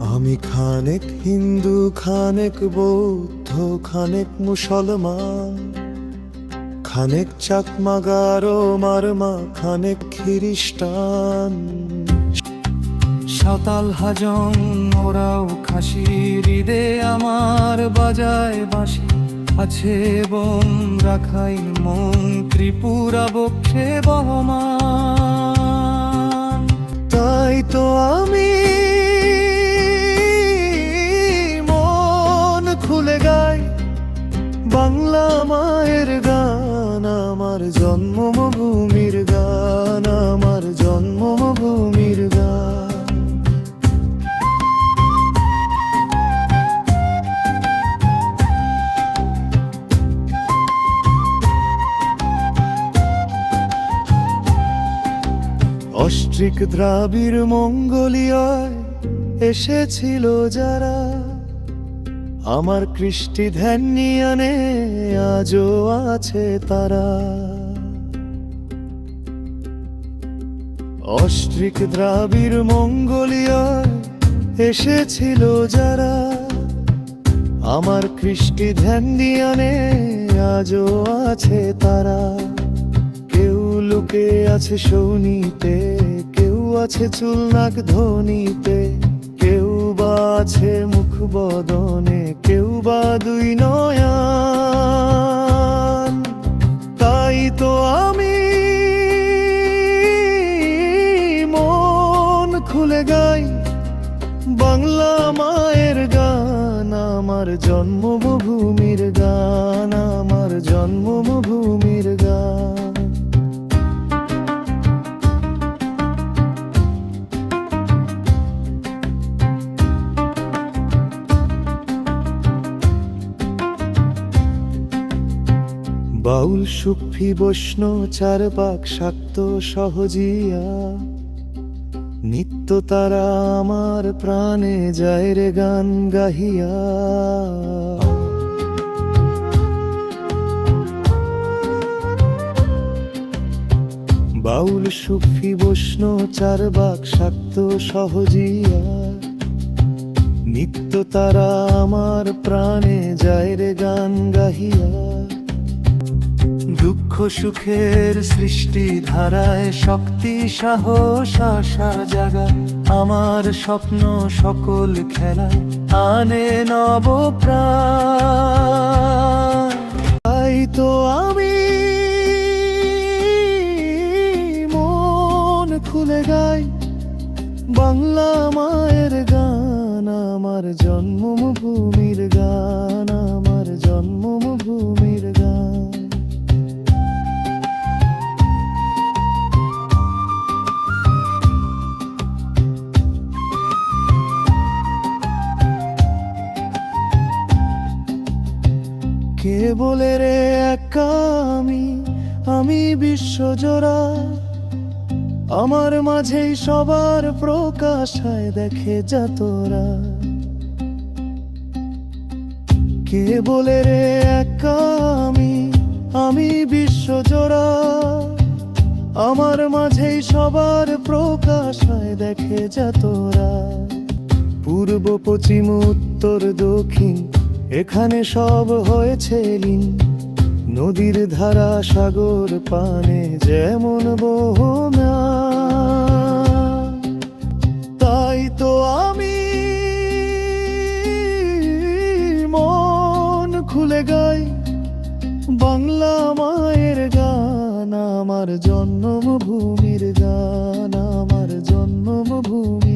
আমি খানেক হিন্দু, খানেক বৌদ্ধ, খানেক মুসলমান। খানেক চাকমা গারো মারমা, খানেক খ্রিস্টান। সাতাল হাজং ওরাও খাসি, হৃদে আমার বাজায় বাসি আছে এবং রাখাই মন, ত্রিপুরা বক্ষে বহমান। তাই তো আমি আমার জন্মভূমির গান আমার জন্মভূমির গান। অস্ট্রিক দ্রাবিড় মঙ্গোলিয়ায় এসেছিল যারা আমার কৃষ্টি ধ্যান নিয়ানে আজও আছে তারা। অস্ট্রিক দ্রাবিড় মঙ্গোলিয়ায় এসেছিল যারা। আমার কৃষ্টি ধ্যান দিয়ানে আজও আছে তারা। কেউ লুকে আছে সৌনিতে কেউ আছে চুল নাক ধনিতে আছে মুখ বদনে, কেউ বা দুই নয়ান। তাই তো আমি মন খুলে গাই বাংলা মায়ের গান, আমার জন্মভূমির গান, আমার জন্মভূমির বাউল, সুফি, বৈষ্ণব, চারপাক, শাক্ত, সহজিয়া। নিত্য তারা আমার প্রাণে যায় রে গান গাহিয়া। বাউল, সুফি, বৈষ্ণব চারবাক শাক্ত, সহজিয়া। নিত্য তারা আমার প্রাণে যায় রে গান গাহিয়া। দুঃখ সুখের সৃষ্টি ধারায় শক্তি, সাহস, আশা জাগা আমার স্বপ্ন সকল খেলায় আনে নব তাই তো আমি মন খুলে গাই। বাংলা মায়ের গান, আমার জন্মভূমির গান, আমার বলে রে একা আমি আমি বিশ্বজোড়া আমার মাঝেই সবার প্রকাশ হয়, দেখে যা তোরা। কে বলে রে একা আমি আমি বিশ্বজোড়া আমার মাঝেই সবার প্রকাশ হয়, দেখে যা তোরা। পূর্ব, পশ্চিম, উত্তর, দক্ষিণ এখানে সব হয়েছে লিন। নদীর ধারা সাগর পানে যেমন বহু তাই তো আমি মন খুলে গাই। বাংলা মায়ের গান, আমার জন্মভূমির গান, আমার জন্মভূমি